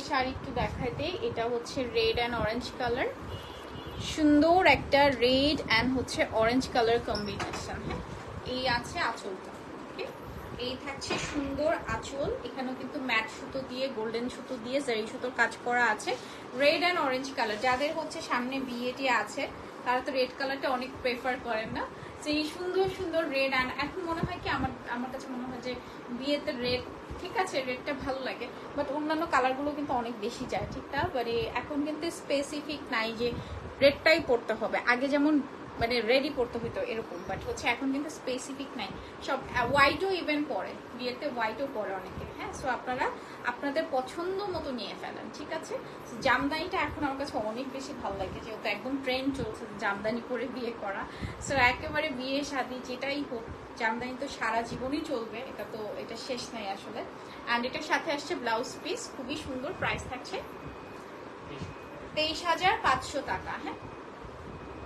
আরেকটা শাড়ি একটু দেখাই দেই। এটা হচ্ছে রেড অ্যান্ড অরেঞ্জ কালার সুন্দর একটা রেড অ্যান্ড হচ্ছে অরেঞ্জ কালার কম্বিনেশন হ্যাঁ? এই আছে আঁচলটা এই থাকছে সুন্দর আঁচল। এখানেও কিন্তু ম্যাট সুতো দিয়ে গোল্ডেন সুতো দিয়ে জারি সুতোর কাজ করা আছে। রেড অ্যান্ড অরেঞ্জ কালার যাদের হচ্ছে সামনে বিয়েটি আছে, তারা তো রেড কালারটা অনেক প্রেফার করেন না। এই সুন্দর সুন্দর রেড অ্যান্ড এখন মনে হয় কি আমার আমার কাছে মনে হয় যে বিয়েতে রেড ঠিক আছে রেডটা ভালো লাগে বাট অন্যান্য কালারগুলো কিন্তু অনেক বেশি যায়, ঠিক না? মানে এখন কিন্তু স্পেসিফিক নাই যে রেডটাই পড়তে হবে। আগে যেমন মানে রেডি পড়তে হতো এরকম বাট হচ্ছে এখন কিন্তু স্পেসিফিক নাই। সব হোয়াইটও ইভেন পরে বিয়েতে হোয়াইটও পরে অনেকে হ্যাঁ? সো আপনারা আপনাদের পছন্দ মতো নিয়ে ফেলেন ঠিক আছে? জামদানিটা এখন আমার কাছে অনেক বেশি ভালো লাগে যেহেতু একদম ট্রেন্ড চলছে জামদানি করে বিয়ে করা। সো একেবারে বিয়ে শাদি যেটাই হোক জামদানি তো সারা জীবনই চলবে এটা তো এটা শেষ নাই আসলে। অ্যান্ড এটার সাথে আসছে ব্লাউজ পিস খুবই সুন্দর প্রাইস থাকছে তেইশ হাজার পাঁচশো টাকা হ্যাঁ?